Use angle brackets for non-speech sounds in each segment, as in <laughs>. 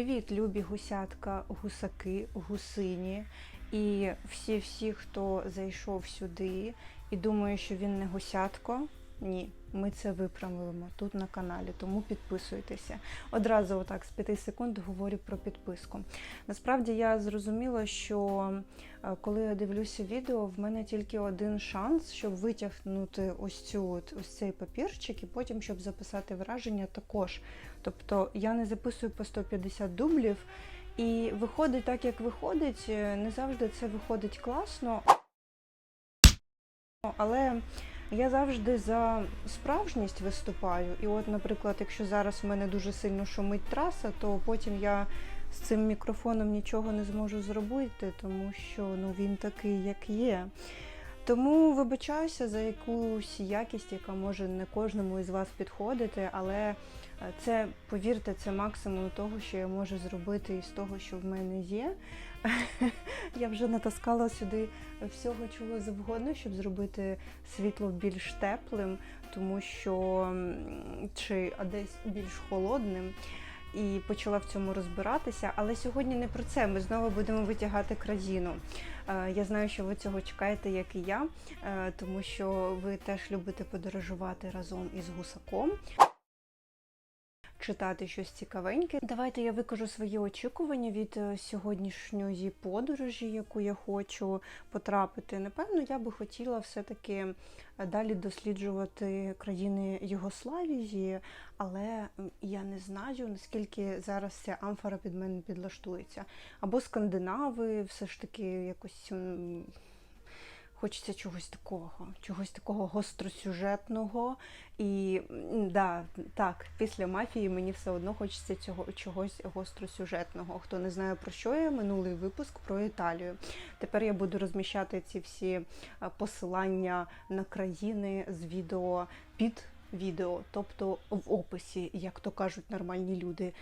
Привіт, любі гусятка, гусаки, гусині. І всі-всі, хто зайшов сюди і думає, що він не гусятко. Ні, ми це виправимо тут на каналі, тому підписуйтеся. Одразу, отак, з 5 секунд говорю про підписку. Насправді я зрозуміла, що е, коли я дивлюся відео, в мене тільки один шанс, щоб витягнути ось цю ось цей папірчик, і потім, щоб записати враження також. Тобто я не записую по 150 дублів, і виходить так, як виходить. Е, Не завжди це виходить класно. Але я завжди за справжність виступаю. І от, наприклад, якщо зараз в мене дуже сильно шумить траса, то потім я з цим мікрофоном нічого не зможу зробити, тому що ну, він такий, як є. Тому вибачаюся за якусь якість, яка може не кожному із вас підходити, але е, це, повірте, це максимум того, що я можу зробити із того, що в мене є. Я вже натаскала сюди всього чого завгодно, щоб зробити світло більш теплим, тому що чи а десь більш холодним. І почала в цьому розбиратися. Але сьогодні не про це. Ми знову будемо витягати крадіну. Е, Я знаю, що ви цього чекаєте, як і я, е, тому що ви теж любите подорожувати разом із гусаком. Читати щось цікавеньке. Давайте я викажу свої очікування від е, сьогоднішньої подорожі, яку я хочу потрапити. Напевно, я би хотіла все-таки е, далі досліджувати країни Югославії, але я не знаю, наскільки зараз ця амфора під мене підлаштується. Або скандинави, все ж таки якось. Хочеться чогось такого, чогось такого гостросюжетного. І да, так, після мафії мені все одно хочеться цього чогось гостросюжетного. Хто не знає про що я, минулий випуск про Італію. Тепер я буду розміщати ці всі е, посилання на країни з відео під відео, тобто в описі, як то кажуть нормальні люди.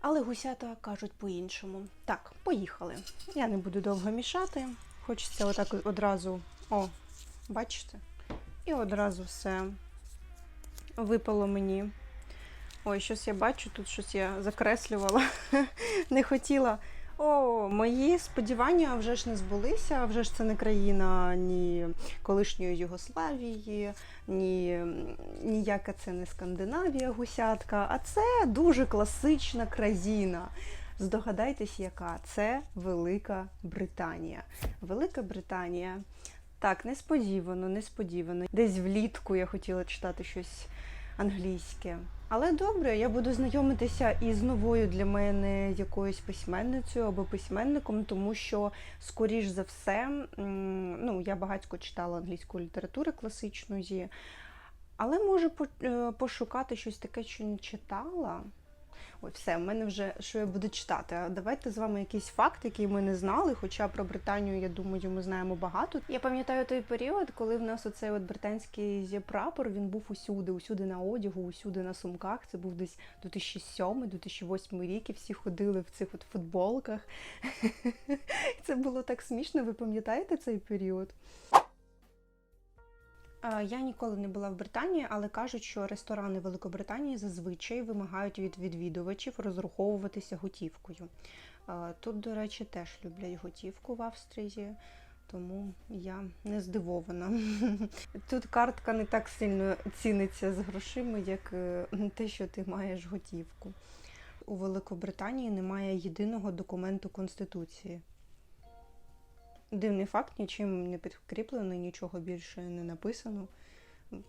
Але гусята кажуть по-іншому. Так, поїхали. Я не буду довго мішати. Хочеться отак одразу, о, бачите? І одразу все випало мені. Ой, щось я бачу, тут щось я закреслювала, <laughs> не хотіла. О, мої сподівання вже ж не збулися, вже ж це не країна ні колишньої Югославії, ні ніяка це не Скандинавія, гусятка, а це дуже класична країна. Здогадайтесь, яка це Велика Британія. Велика Британія. Так, несподівано, несподівано. Десь влітку я хотіла читати щось англійське. Але добре, я буду знайомитися із новою для мене якоюсь письменницею або письменником, тому що, скоріш за все, ну, я багатько читала англійської літератури класичної, але можу е, пошукати щось таке, що не читала. Ой, все, в мене вже що я буду читати. Давайте з вами якийсь факт, який ми не знали. Хоча про Британію, я думаю, ми знаємо багато. Я пам'ятаю той період, коли в нас оцей от британський прапор він був усюди, усюди на одягу, усюди на сумках. Це був десь 2007-2008 рік, і всі ходили в цих от футболках. <laughs> Це було так смішно. Ви пам'ятаєте цей період? Я ніколи не була в Британії, але кажуть, що ресторани Великобританії зазвичай вимагають від відвідувачів розраховуватися готівкою. Тут, до речі, теж люблять готівку в Австрії, тому я не здивована. <laughs> Тут картка не так сильно ціниться з грошима, як е, те, що ти маєш готівку. У Великобританії немає єдиного документу Конституції. Дивний факт, нічим не підкріплений, нічого більше не написано.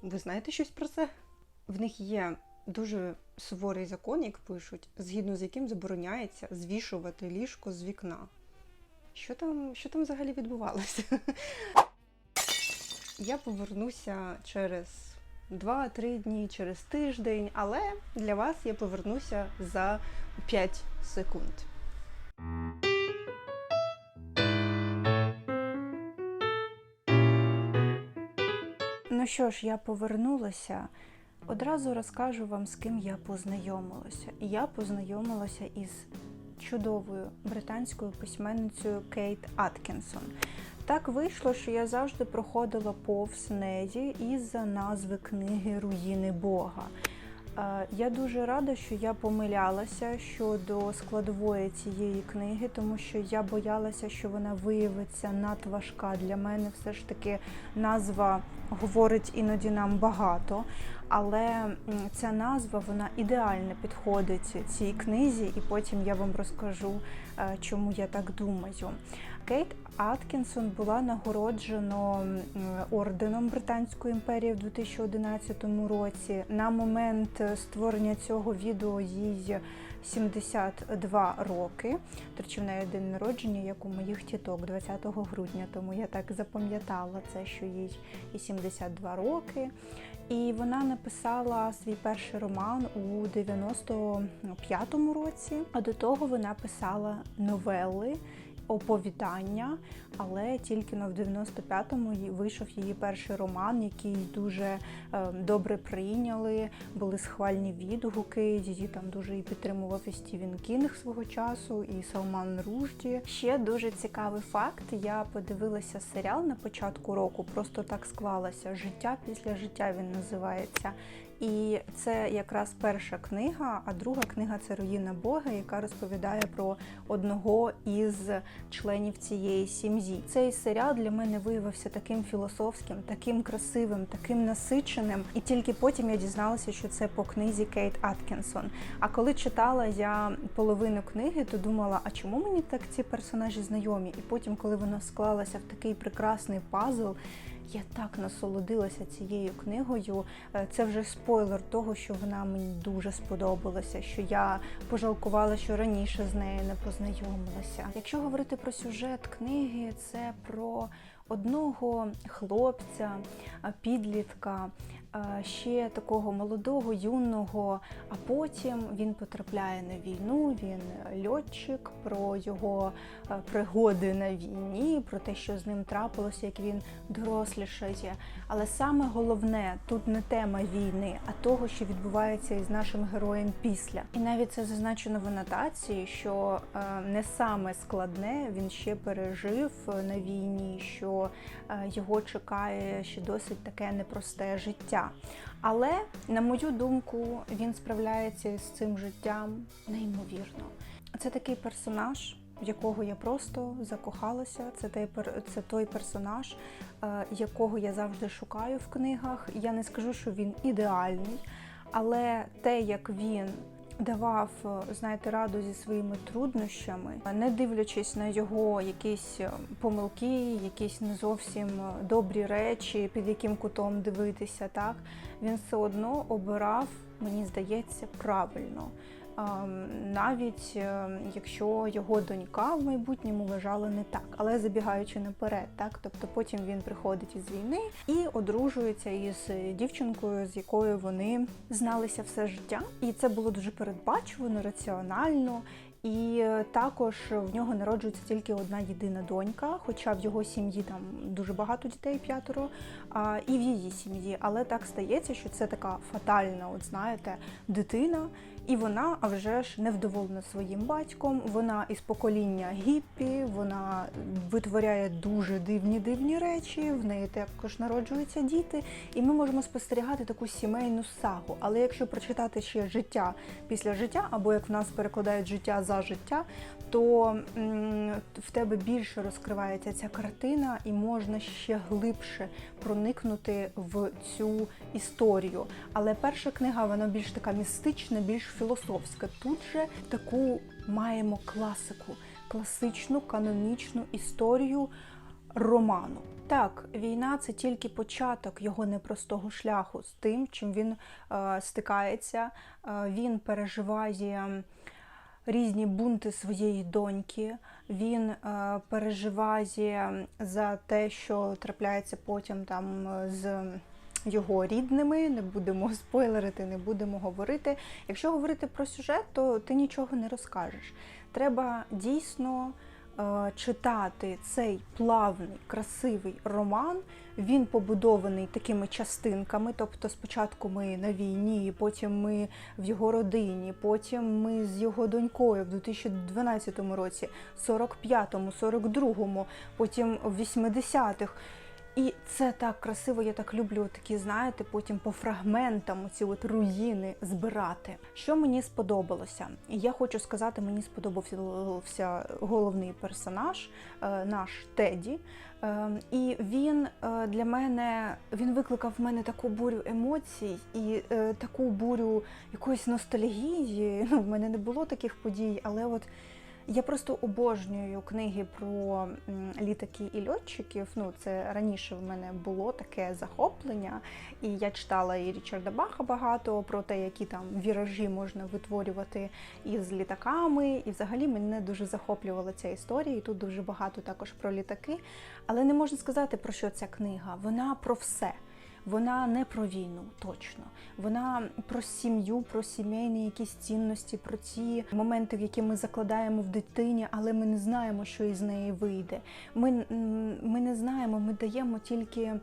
Ви знаєте щось про це? В них є дуже суворий закон, як пишуть, згідно з яким забороняється звішувати ліжко з вікна. Що там, що там взагалі відбувалося? <laughs> Я повернуся через 2-3 дні, через тиждень, але для вас я повернуся за 5 секунд. Ну що ж, я повернулася. Одразу розкажу вам, з ким я познайомилася. Я познайомилася із чудовою британською письменницею Кейт Аткінсон. Так вийшло, що я завжди проходила повз неї із-за назви книги Руїни Бога. Е, Я дуже рада, що я помилялася щодо складової цієї книги, тому що я боялася, що вона виявиться надважка. Для мене все ж таки назва говорить іноді нам багато, але ця назва вона ідеально підходить цій книзі, і потім я вам розкажу, е, чому я так думаю. Кейт Аткінсон була нагороджена орденом Британської імперії в 2011 році. На момент створення цього відео їй 72 роки. До речі, в неї день народження, як у моїх тіток, 20 грудня. Тому я так запам'ятала це, що їй і 72 роки. І вона написала свій перший роман у 95-му році. А до того вона писала новели оповідання, але тільки в 95-му вийшов її перший роман, який дуже е, добре прийняли. Були схвальні відгуки. Її там дуже і підтримував і Стівен Кінг свого часу, і Салман Ружді. Ще дуже цікавий факт. Я подивилася серіал на початку року. Просто так склалося. Життя після життя він називається. І це якраз перша книга, а друга книга це Руїна Бога, яка розповідає про одного із членів цієї сім'ї. Цей серіал для мене виявився таким філософським, таким красивим, таким насиченим. І тільки потім я дізналася, що це по книзі Кейт Аткінсон. А коли читала я половину книги, то думала, а чому мені так ці персонажі знайомі? І потім, коли вона склалася в такий прекрасний пазл. Я так насолодилася цією книгою. Е, Це вже спойлер того, що вона мені дуже сподобалася, що я пожалкувала, що раніше з нею не познайомилася. Якщо говорити про сюжет книги, це про одного хлопця, підлітка, а, ще такого молодого, юного. А потім він потрапляє на війну. Він льотчик, про його е, пригоди на війні, про те, що з ним трапилося, як він дорослішає. Але саме головне тут не тема війни, а того, що відбувається із нашим героєм після. І навіть це зазначено в анотації, що е, не саме складне він ще пережив е, на війні, що е, його чекає ще досить таке непросте життя. Але, на мою думку, він справляється з цим життям неймовірно. Це такий персонаж, в якого я просто закохалася. Це той, це той персонаж, е, якого я завжди шукаю в книгах. Я не скажу, що він ідеальний, але те, як він давав, е, знаєте, раду зі своїми труднощами, не дивлячись на його якісь е, помилки, якісь не зовсім е, добрі речі, під яким кутом дивитися, так він все одно обирав, мені здається, правильно. Ем, Навіть е, якщо його донька в майбутньому вважала не так, але забігаючи наперед, так тобто потім він приходить із війни і одружується із дівчинкою, з якою вони зналися все життя, і це було дуже передбачувано, раціонально. І е, також в нього народжується тільки одна єдина донька, хоча в його сім'ї там дуже багато дітей, п'ятеро, а, і в її сім'ї. Але так стається, що це така фатальна, от знаєте, дитина. І вона, а вже ж невдоволена своїм батьком. Вона із покоління гіппі, вона витворяє дуже дивні дивні речі. В неї також народжуються діти, і ми можемо спостерігати таку сімейну сагу. Але якщо прочитати ще життя після життя, або як в нас перекладають життя за життя, то в тебе більше розкривається ця картина, і можна ще глибше проникнути в цю історію. Але перша книга вона більш така містична, більш філософська. Тут же таку маємо класику, класичну канонічну історію роману. Так, війна це тільки початок його непростого шляху з тим, чим він е, стикається. Е, він переживає різні бунти своєї доньки. Він е, переживає за те, що трапляється потім там е, з його рідними. Не будемо <laughs> спойлерити, не будемо говорити. Якщо говорити про сюжет, то ти нічого не розкажеш. Треба дійсно е, читати цей плавний, красивий роман. Він побудований такими частинками. Тобто, спочатку ми на війні, потім ми в його родині, потім ми з його донькою в 2012 році, 45-му, 42-му, потім в 80-х. І це так красиво, я так люблю такі, знаєте, потім по фрагментам ці от руїни збирати. Що мені сподобалося? Я хочу сказати, мені сподобався головний персонаж, е, наш Теді. Е, І він е, для мене він викликав в мене таку бурю емоцій і таку бурю якоїсь ностальгії. Ну, в мене не було таких подій, але от я просто обожнюю книги про літаки і льотчиків. Ну, це раніше в мене було таке захоплення, і я читала і Річарда Баха багато про те, які там віражі можна витворювати із літаками. І взагалі мене дуже захоплювала ця історія. І тут дуже багато також про літаки. Але не можна сказати про що ця книга. Вона про все. Вона не про війну, точно. Вона про сім'ю, про сімейні якісь цінності, про ті моменти, які ми закладаємо в дитині, але ми не знаємо, що із неї вийде. Ми, ми не знаємо, ми даємо тільки е,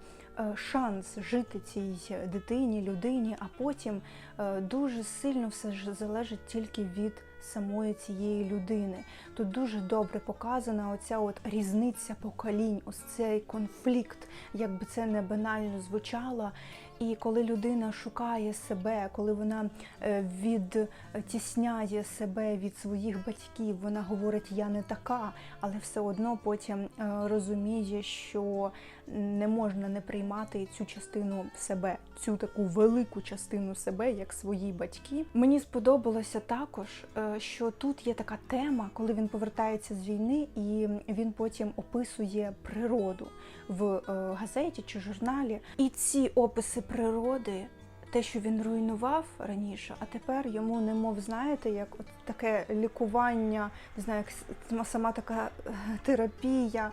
шанс жити цій дитині, людині, а потім е, дуже сильно все ж залежить тільки від самої цієї людини. Тут дуже добре показана оця от різниця поколінь, ось цей конфлікт, як би це не банально звучало. І коли людина шукає себе, коли вона е, відтісняє себе від своїх батьків, вона говорить Я не така, але все одно потім е, розуміє, що не можна не приймати цю частину себе, цю таку велику частину себе, як свої батьки. Мені сподобалося також, е, що тут є така тема, коли він повертається з війни, і він потім описує природу в е, газеті чи журналі. І ці описи природи. Те, що він руйнував раніше, а тепер йому немов знаєте, як от таке лікування, не знаю, як сама така е, терапія,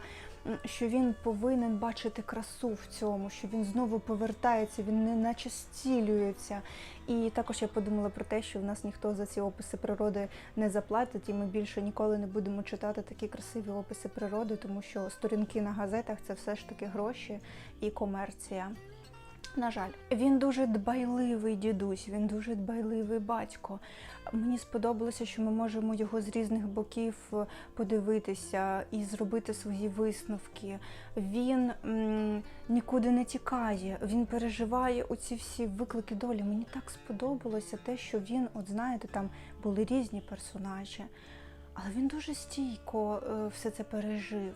що він повинен бачити красу в цьому, що він знову повертається, він не наче стілюється. І також я подумала про те, що в нас ніхто за ці описи природи не заплатить, і ми більше ніколи не будемо читати такі красиві описи природи, тому що сторінки на газетах це все ж таки гроші і комерція. На жаль, він дуже дбайливий дідусь, він дуже дбайливий батько. Мені сподобалося, що ми можемо його з різних боків е, подивитися і зробити свої висновки. Він м, нікуди не тікає, він переживає оці всі виклики долі. Мені так сподобалося те, що він, от знаєте, там були різні персонажі, але він дуже стійко е, все це пережив.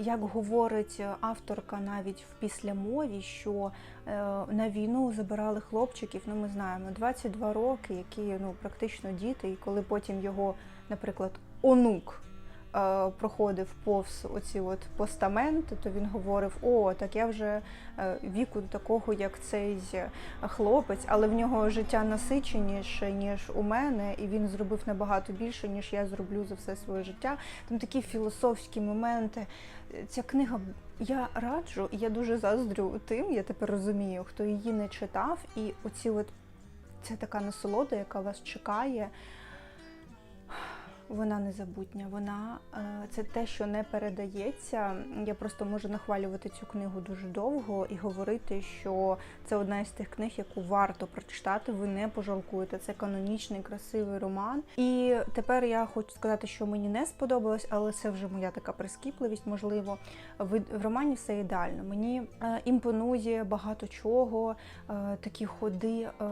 Як говорить авторка навіть в післямові, що е, на війну забирали хлопчиків, ну ми знаємо, 22 роки, які ну практично діти, і коли потім його, наприклад, онук е, проходив повз оці от постаменти, то він говорив: О, так я вже е, віку такого, як цей хлопець, але в нього життя насиченіше, ніж у мене, і він зробив набагато більше, ніж я зроблю за все своє життя. Там такі філософські моменти. Ця книга я раджу, і я дуже заздрю тим, я тепер розумію, хто її не читав, і оці от це така насолода, яка вас чекає. Вона незабутня, вона е, це те, що не передається. Я просто можу нахвалювати цю книгу дуже довго і говорити, що це одна із тих книг, яку варто прочитати. Ви не пожалкуєте. Це канонічний, красивий роман. І тепер я хочу сказати, що мені не сподобалось, але це вже моя така прискіпливість. Можливо, в, романі все ідеально. Мені е, імпонує багато чого, е, такі ходи, е,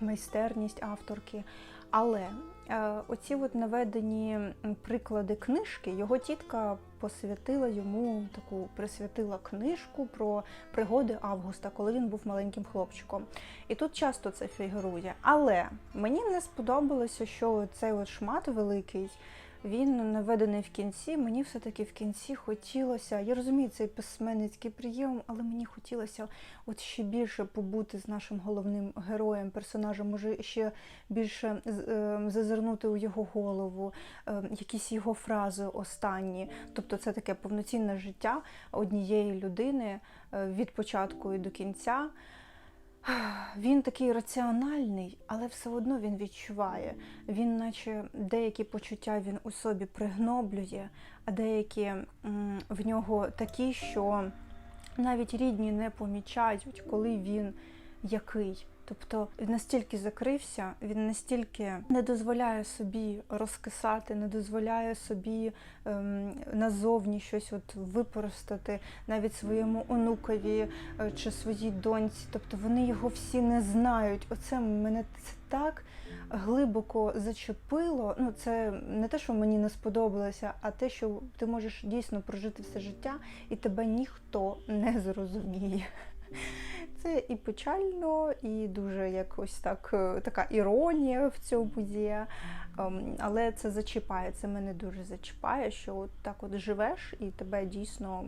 майстерність авторки. Але оці от наведені приклади книжки, його тітка посвятила йому таку присвятила книжку про пригоди Августа, коли він був маленьким хлопчиком. І тут часто це фігурує. Але мені не сподобалося, що цей от шмат великий. Він наведений в кінці. Мені все-таки в кінці хотілося. Я розумію цей письменницький прийом, але мені хотілося от ще більше побути з нашим головним героєм, персонажем, може ще більше е, зазирнути у його голову, е, якісь його фрази останні. Тобто це таке повноцінне життя однієї людини е, від початку і до кінця. Він такий раціональний, але все одно він відчуває. Він, наче деякі почуття він у собі пригноблює, а деякі в нього такі, що навіть рідні не помічають, коли він який. Тобто він настільки закрився, він настільки не дозволяє собі розкисати, не дозволяє собі ем, назовні щось от випростати навіть своєму онукові е, чи своїй доньці. Тобто вони його всі не знають. Оце мене це так глибоко зачепило. Ну, це не те, що мені не сподобалося, а те, що ти можеш дійсно прожити все життя, і тебе ніхто не зрозуміє. Це і печально, і дуже якось так, е, така іронія в цьому є. Ем, Але це зачіпає, це мене дуже зачіпає, що от так от живеш і тебе дійсно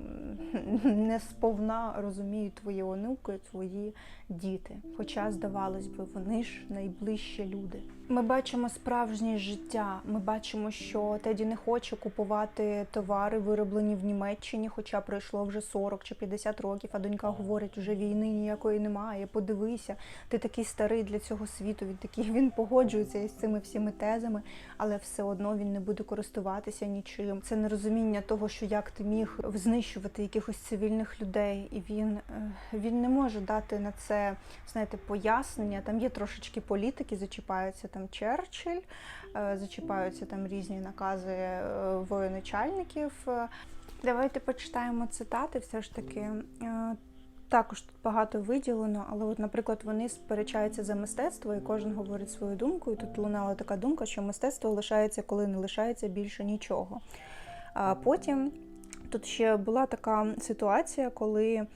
не сповна розуміють твої онуки, твої діти. Хоча, здавалось би, вони ж найближчі люди. Ми бачимо справжнє життя. Ми бачимо, що Теді не хоче купувати товари, вироблені в Німеччині, хоча пройшло вже 40 чи 50 років, а донька говорить, вже війни ніякої немає. Подивися, ти такий старий для цього світу. Він такий він погоджується із цими всіми тезами, але все одно він не буде користуватися нічим. Це нерозуміння того, що як ти міг знищувати якихось цивільних людей, і він, е, він не може дати на це знаєте, пояснення. Там є трошечки політики, зачіпаються там Черчилль, е, зачіпаються там різні накази е, воєначальників. Давайте почитаємо цитати. Все ж таки. Також тут багато виділено, але, от, наприклад, вони сперечаються за мистецтво, і кожен говорить свою думку. І тут лунала така думка, що мистецтво лишається, коли не лишається більше нічого. А потім тут ще була така ситуація, коли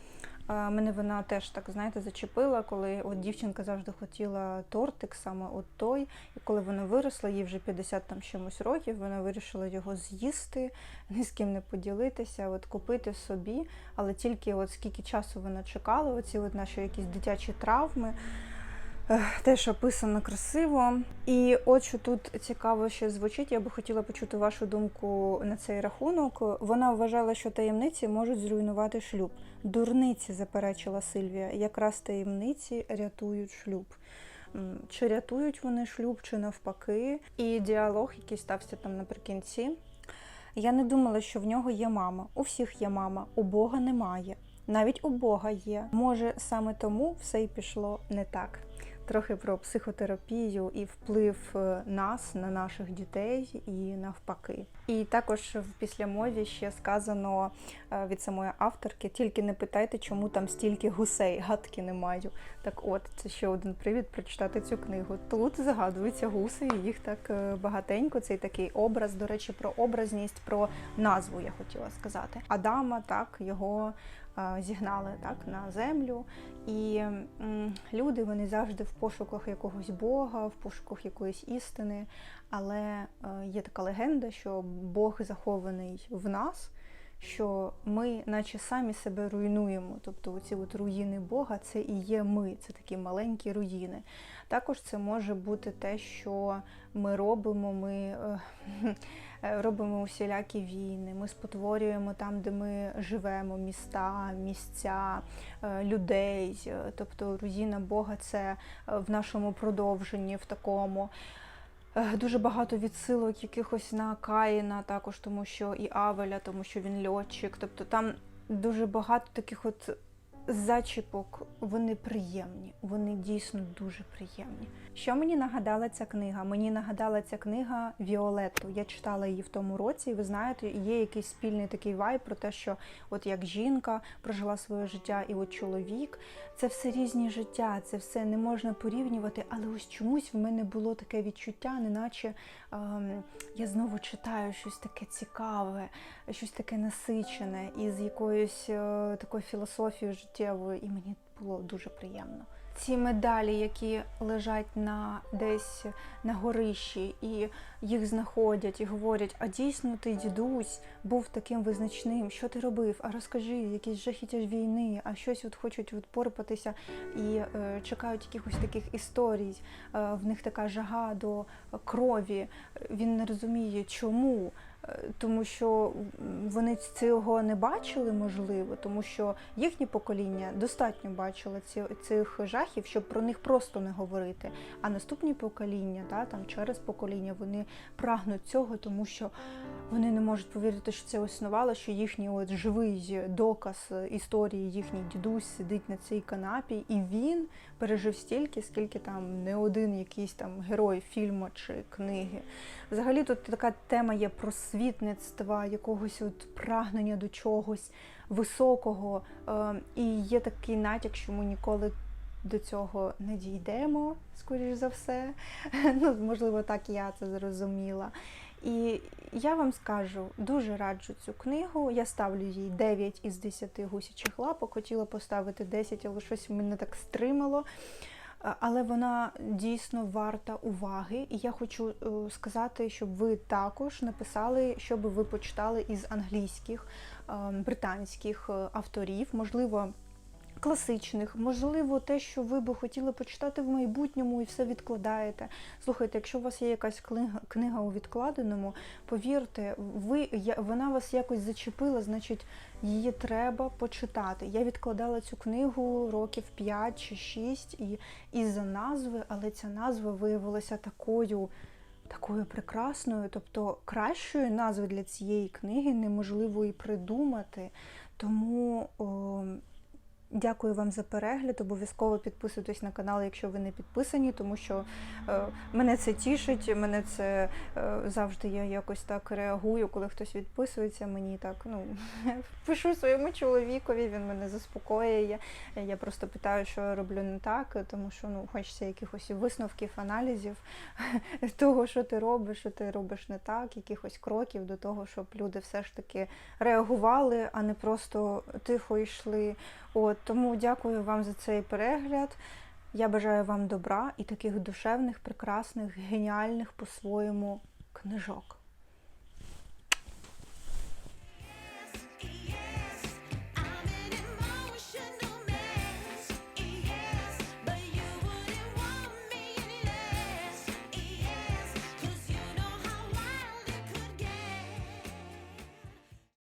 мене вона теж так знаєте зачепила, коли от дівчинка завжди хотіла тортик, саме от той, і коли вона виросла, їй вже 50 там чимось років, вона вирішила його з'їсти, ні з ким не поділитися, от купити собі, але тільки от скільки часу вона чекала, оці от наші якісь дитячі травми. Теж описано красиво. І от що тут цікаво ще звучить, я би хотіла почути вашу думку на цей рахунок. Вона вважала, що таємниці можуть зруйнувати шлюб. Дурниці, заперечила Сильвія. Якраз таємниці рятують шлюб. Чи рятують вони шлюб, чи навпаки. І діалог, який стався там наприкінці. Я не думала, що в нього є мама. У всіх є мама, у Бога немає. Навіть у Бога є. Може, саме тому все й пішло не так. Трохи про психотерапію і вплив е, нас на наших дітей і навпаки. І також в післямові ще сказано е, від самої авторки: тільки не питайте, чому там стільки гусей, гадки не маю. Так от, це ще один привід прочитати цю книгу. Тут згадуються гуси, і їх так е, багатенько. Цей такий образ, до речі, про образність, про назву я хотіла сказати. Адама, так, його зігнали так на землю. І люди вони завжди в пошуках якогось Бога, в пошуках якоїсь істини. Але е, є така легенда, що Бог захований в нас, що ми, наче самі себе руйнуємо. Тобто ці от руїни Бога це і є ми, це такі маленькі руїни. Також це може бути те, що ми робимо, ми е, <laughs> робимо усілякі війни, ми спотворюємо там, де ми живемо, міста, місця, е, людей. Е, Тобто руїна Бога це в нашому продовженні, в такому. Е, Дуже багато відсилок якихось на Каїна, також тому що і Авеля, тому що він льотчик. Тобто там дуже багато таких от зачіпок. Вони приємні, вони дійсно дуже приємні. Що мені нагадала ця книга? Мені нагадала ця книга Віолетту. Я читала її в тому році, і ви знаєте, є якийсь спільний такий вайб про те, що от як жінка прожила своє життя, і от чоловік. Це все різні життя, це все не можна порівнювати, але ось чомусь в мене було таке відчуття, неначе я знову читаю щось таке цікаве, щось таке насичене із якоюсь е, такою філософією життєвою, і мені було дуже приємно. Ці медалі, які лежать на десь на горищі, і їх знаходять і говорять: а дійсно ти, дідусь, був таким визначним, що ти робив? А розкажи, якісь жахіття війни, а щось от хочуть от порпатися і е, чекають якихось таких історій. Е, в них така жага до крові. Він не розуміє, чому. Тому що вони цього не бачили, можливо, тому що їхнє покоління достатньо бачило цих жахів, щоб про них просто не говорити. А наступні покоління, та, там, через покоління, вони прагнуть цього, тому що Вони не можуть повірити, що це існувало, що їхній от живий доказ історії, їхній дідусь сидить на цій канапі, і він пережив стільки, скільки там не один якийсь там герой фільму чи книги. Взагалі тут така тема є просвітництва, якогось от прагнення до чогось високого. Е, І є такий натяк, що ми ніколи до цього не дійдемо, скоріш за все. <laughs> Ну, можливо, так я це зрозуміла. І я вам скажу, дуже раджу цю книгу. Я ставлю їй 9 із 10 гусячих лапок. Хотіла поставити 10, але щось мене так стримало. Але вона дійсно варта уваги. І я хочу е, сказати, щоб ви також написали, щоб ви почитали із англійських, е, британських е, авторів, можливо. Класичних, можливо, те, що ви би хотіли почитати в майбутньому і все відкладаєте. Слухайте, якщо у вас є якась книга, книга у відкладеному, повірте, ви вона вас якось зачепила, значить, її треба почитати. Я відкладала цю книгу років 5 чи 6 і із-за назви, але ця назва виявилася такою. Такою прекрасною, тобто кращої назви для цієї книги неможливо і придумати. Тому о, Дякую вам за перегляд. Обов'язково підписуйтесь на канал, якщо ви не підписані, тому що е, мене це тішить, мене це е, завжди я якось так реагую, коли хтось відписується. Мені так ну <laughs> пишу своєму чоловікові, він мене заспокоює. Я просто питаю, що я роблю не так, тому що ну хочеться якихось висновків, аналізів <laughs> того, що ти робиш, що ти робиш не так, якихось кроків до того, щоб люди все ж таки реагували, а не просто тихо йшли. От тому дякую вам за цей перегляд. Я бажаю вам добра і таких душевних, прекрасних, геніальних по-своєму книжок.